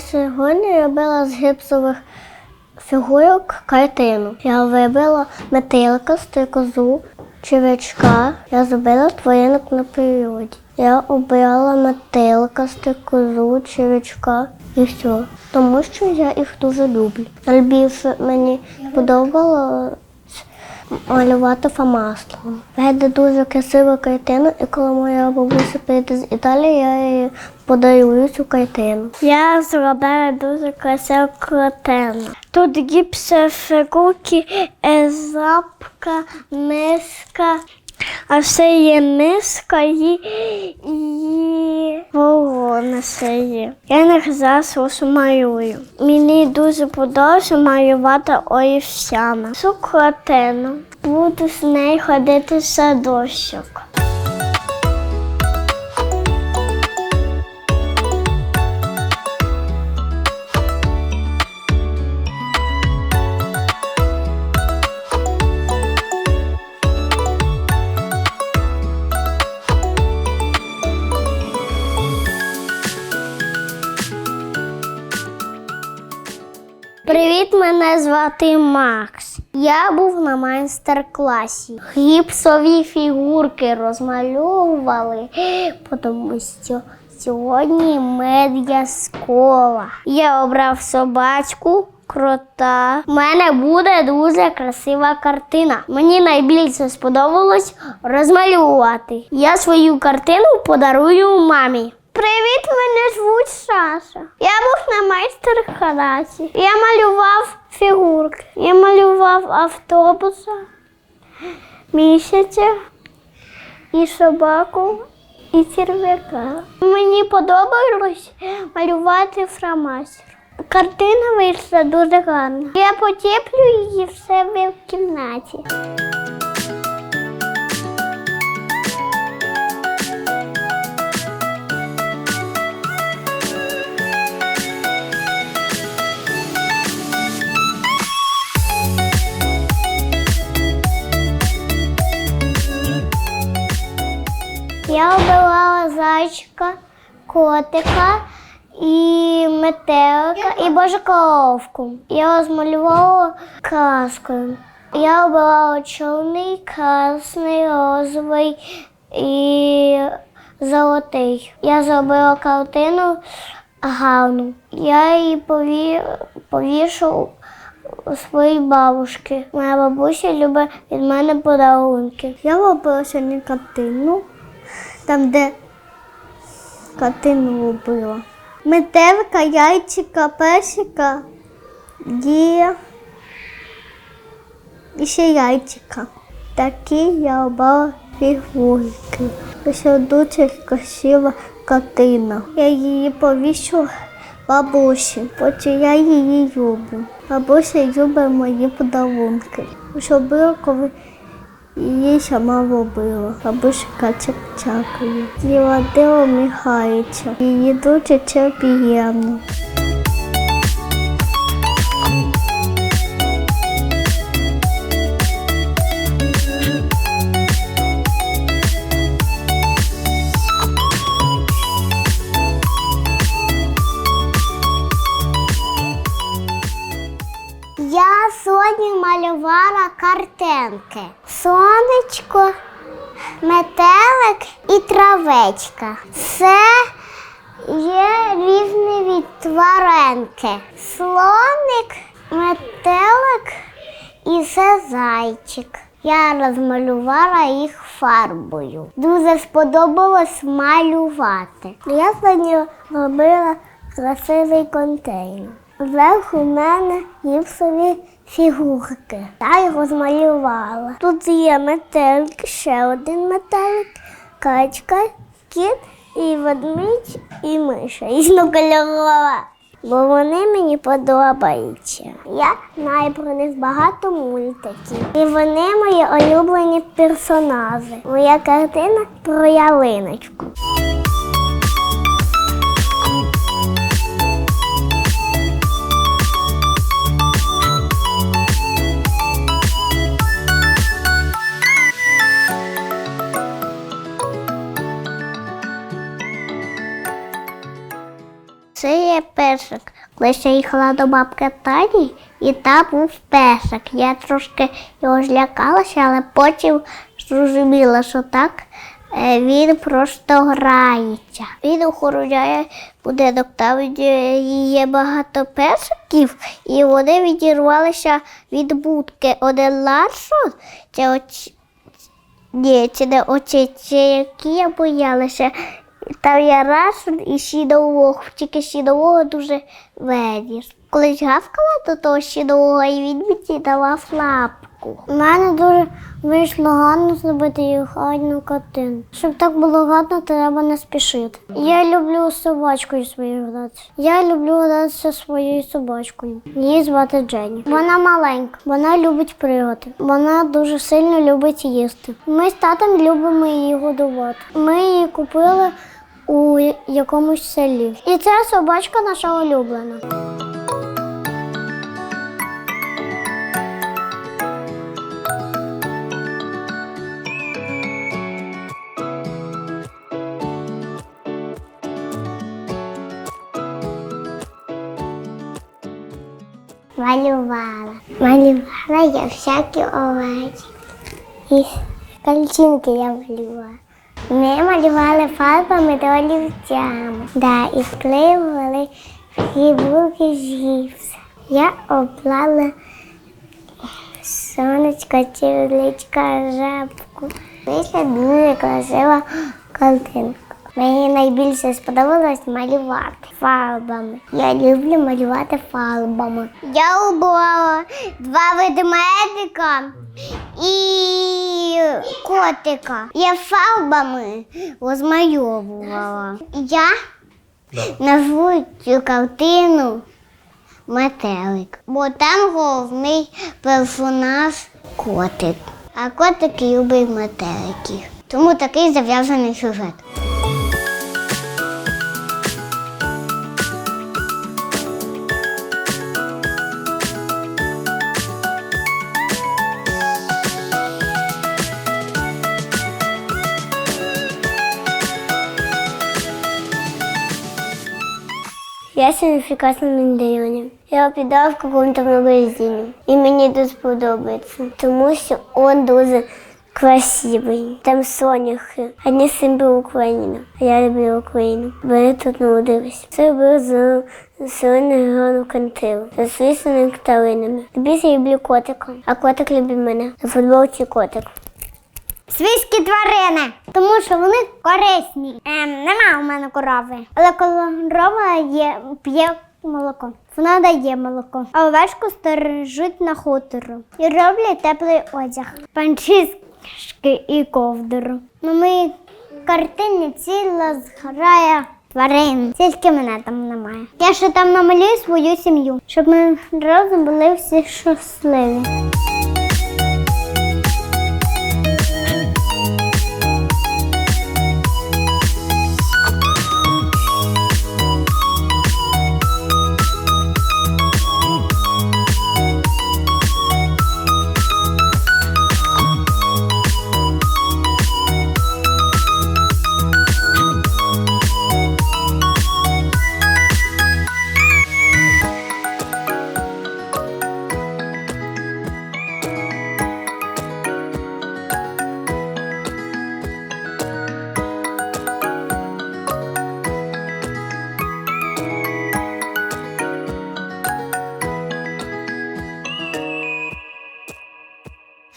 Сьогодні робила з гіпсових фігурок картину. Я вибрала метелика, стрикозу, червячка. Я зробила тваринок на природі. Я обрала метелика, стрикозу, червячка і все. Тому що я їх дуже люблю. Найбільше мені подобалось малювати фамаслом. Вийде дуже красива картина, і коли моя бабуся прийде з Італії, я їй подарую цю картину. Я зробила дуже красиву картину. Тут гіпсові фігурки, е, запка, миска. А все є миска і, і ворони все є. Я них зараз малюю. Мені дуже подобається малювати олівцями. Цю. Буду з нею ходити в садочок. Мене звати Макс. Я був на майстер-класі. Гіпсові фігурки розмальовували, тому що сьогодні медіа школа. Я обрав собачку. Крота. У мене буде дуже красива картина. Мені найбільше сподобалось розмалювати. Я свою картину подарую мамі. Привіт, мене звуть Саша. Я був на майстер-класі. Я малював фігурки. Я малював автобуса, місяця і собаку, і черв'яка. Мені подобалось малювати фрамастер. Картина вийшла дуже гарна. Я потеплю її в себе в кімнаті. Зайчика, котика і метелика, і божиковку. Я розмалювала краскою. Я обирала чорний, красний, розовий і золотий. Я зробила картину гарну. Я її пові... повішу у своїй бабушки. Моя бабуся любить від мене подарунки. Я робила сьогодні картину, там, де картину робила. Метелика, яйчика, песика, дія і ще яйчика. Такі я робила фігурки. Це дуже красива картина. Я її повішу бабусі, потім я її люблю. Бабуся любить мої подарунки. Особливо, коли її сама робила. Чакає. І води уміхається. Її дуже це. Сьогодні малювала картинки. Сонечко, метелик і травечка. Це є різні від тваринки. Слоник, метелик і це зайчик. Я розмалювала їх фарбою. Дуже сподобалось малювати. Я сьогодні робила красивий контейнер. Зверху в мене гіпсові фігурки. Я їх розмалювала. Тут є метелик, ще один метелик, качка, кіт і ведмідь, і миша. Різнокольорова. Бо вони мені подобаються. Я знаю про них багато мультиків. І вони мої улюблені персонажі. Моя картина про ялиночку. Це є песик. Колись я їхала до бабки Тані, і там був песик. Я трошки його злякалася, але потім зрозуміла, що так е, він просто грається. Він охороняє будинок, там є багато песиків, і вони відірвалися від будки. Один Ларсон, це оч... Ні, це не оці, це які я боялася. Там я раз і сідового, тільки сідового дуже виріс. Колись гавкала до того сідового, і він мені давав лапку. У мене дуже вийшло гарно зробити її гарну картину. Щоб так було гарно, треба не спішити. Я люблю собачкою своєю гратися. Я люблю гратися своєю собачкою. Її звати Дженні. Вона маленька, вона любить пригати. Вона дуже сильно любить їсти. Ми з татом любимо її годувати. Ми її купили у якомусь селі. І ця собачка наша улюблена. Малювала. Малювала я всякі овечі. І картинки я малювала. Ми малювали фарбами та олівцями. Да, і вклеювали фігурки з гіпса. Я оплала сонечко, чоловічка, жабку. Вийшла дуже красива картинка. Мені найбільше сподобалось малювати фарбами. Я люблю малювати фарбами. Я обрала два ведмедика і котика. Я фарбами розмальовувала. Я назву цю картину метелик, бо там головний персонаж котик. А котик любить метеликів. Тому такий зав'язаний сюжет. Я сертификат на Менделеоне. Я підав в какому-то магазині. І мені дуже подобається, тому що він дуже красивий. Там соняхи. Одні симби Україна. А я люблю Україну. Бо я тут народилась. Це був за зелений грану кантилу. За свісними нектаринами. Тобі я люблю котика, а котик любить мене. На футболці котик. Свійські тварини, тому що вони корисні. Ем, нема у мене корови. Але корова є, п'є молоко. Вона дає молоко. А овечку стережуть на хутору і роблять теплий одяг. Панчишки і ковдру. На моїй картині ціла зграя тварин. Тільки мене там немає. Я ще там намалюю свою сім'ю, щоб ми разом були всі щасливі.